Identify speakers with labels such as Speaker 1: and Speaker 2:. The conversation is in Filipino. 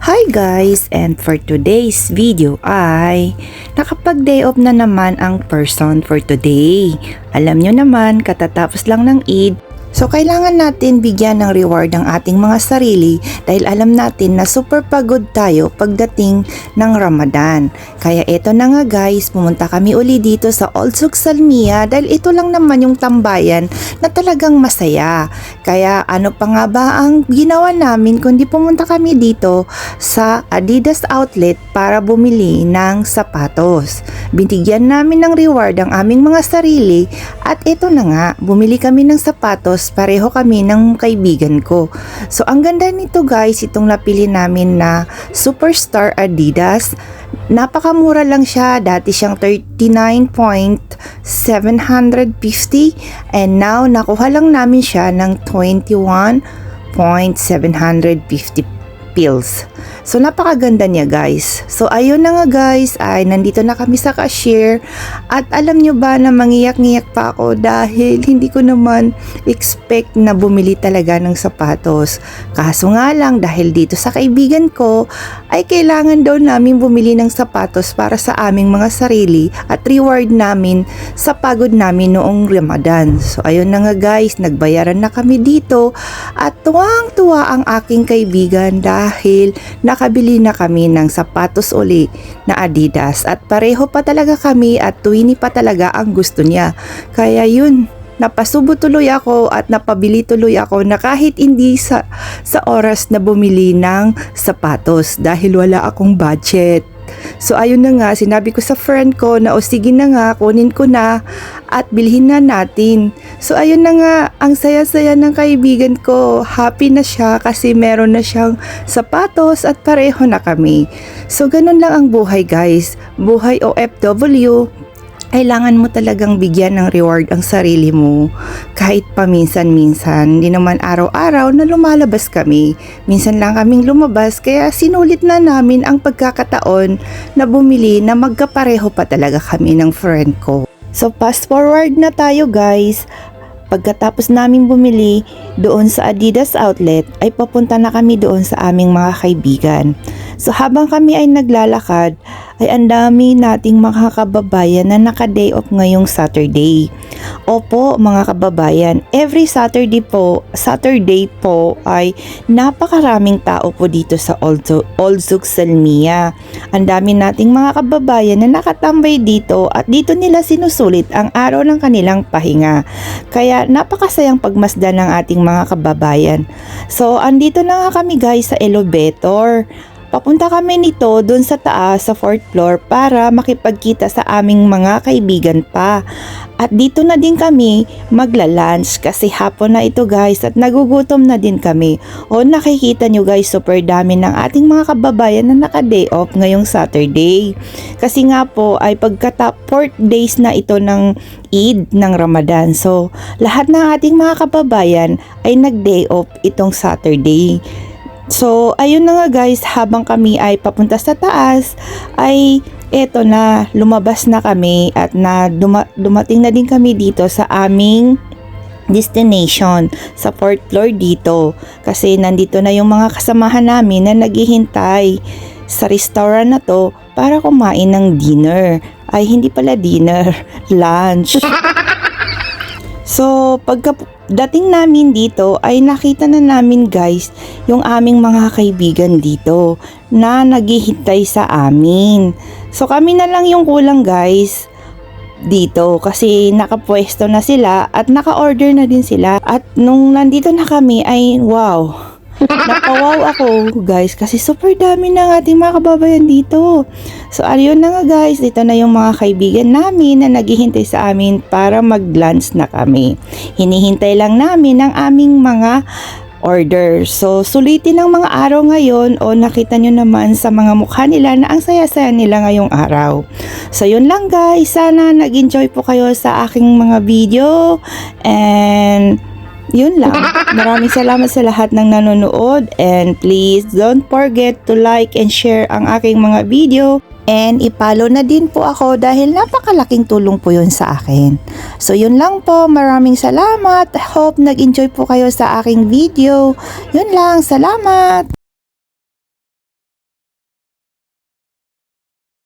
Speaker 1: Hi guys! And for today's video ay nakapag-day off na naman ang person for today. Alam nyo naman, katatapos lang ng Eid, So kailangan natin bigyan ng reward ang ating mga sarili dahil alam natin na super pagod tayo pagdating ng Ramadan. Kaya eto na nga guys, pumunta kami uli dito sa Old Salmia dahil ito lang naman yung tambayan na talagang masaya. Kaya ano pa nga ba ang ginawa namin kundi pumunta kami dito sa Adidas Outlet para bumili ng sapatos. Binigyan namin ng reward ang aming mga sarili at ito na nga, bumili kami ng sapatos pareho kami ng kaibigan ko. So ang ganda nito guys, itong napili namin na Superstar Adidas. Napakamura lang siya, dati siyang 39.750 and now nakuha lang namin siya ng 21.750 pills. So napakaganda niya guys. So ayun na nga guys, ay nandito na kami sa cashier at alam nyo ba na mangiyak-ngiyak pa ako dahil hindi ko naman expect na bumili talaga ng sapatos. Kaso nga lang dahil dito sa kaibigan ko ay kailangan daw namin bumili ng sapatos para sa aming mga sarili at reward namin sa pagod namin noong Ramadan. So ayun na nga guys, nagbayaran na kami dito at tuwang-tuwa ang aking kaibigan dahil nakabili na kami ng sapatos uli na Adidas at pareho pa talaga kami at tuwini pa talaga ang gusto niya. Kaya yun, napasubo tuloy ako at napabili tuloy ako na kahit hindi sa, sa oras na bumili ng sapatos dahil wala akong budget. So ayun na nga, sinabi ko sa friend ko na o sige na nga, kunin ko na at bilhin na natin. So ayun na nga, ang saya-saya ng kaibigan ko. Happy na siya kasi meron na siyang sapatos at pareho na kami. So ganun lang ang buhay guys. Buhay OFW, kailangan mo talagang bigyan ng reward ang sarili mo kahit paminsan-minsan. Hindi naman araw-araw na lumalabas kami. Minsan lang kaming lumabas kaya sinulit na namin ang pagkakataon na bumili na magkapareho pa talaga kami ng friend ko. So fast forward na tayo guys. Pagkatapos namin bumili doon sa Adidas outlet ay papunta na kami doon sa aming mga kaibigan. So habang kami ay naglalakad ay ang dami nating mga kababayan na naka-day off ngayong Saturday. Opo mga kababayan, every Saturday po, Saturday po ay napakaraming tao po dito sa Old, Old Salmia. Ang dami nating mga kababayan na nakatambay dito at dito nila sinusulit ang araw ng kanilang pahinga. Kaya napakasayang pagmasdan ng ating mga kababayan. So andito na nga kami guys sa elevator. Papunta kami nito doon sa taas sa fourth floor para makipagkita sa aming mga kaibigan pa. At dito na din kami magla-lunch kasi hapon na ito guys at nagugutom na din kami. O nakikita nyo guys super dami ng ating mga kababayan na naka-day off ngayong Saturday. Kasi nga po ay pagkata 4 days na ito ng Eid ng Ramadan. So lahat ng ating mga kababayan ay nag-day off itong Saturday. So, ayun na nga guys, habang kami ay papunta sa taas, ay eto na, lumabas na kami at na duma- dumating na din kami dito sa aming destination sa fourth floor dito. Kasi nandito na yung mga kasamahan namin na naghihintay sa restaurant na to para kumain ng dinner. Ay hindi pala dinner. Lunch. So, pagka dating namin dito ay nakita na namin guys yung aming mga kaibigan dito na naghihintay sa amin. So, kami na lang yung kulang guys dito kasi nakapwesto na sila at naka-order na din sila at nung nandito na kami ay wow Napawaw ako guys kasi super dami ng ating mga kababayan dito. So ayun na nga guys, ito na yung mga kaibigan namin na naghihintay sa amin para mag-lunch na kami. Hinihintay lang namin ang aming mga order. So, sulitin ang mga araw ngayon o nakita nyo naman sa mga mukha nila na ang saya-saya nila ngayong araw. So, yun lang guys. Sana nag-enjoy po kayo sa aking mga video and yun lang. Maraming salamat sa lahat ng nanonood and please don't forget to like and share ang aking mga video and ipalo na din po ako dahil napakalaking tulong po yun sa akin. So yun lang po, maraming salamat. Hope nag-enjoy po kayo sa aking video. Yun lang, salamat!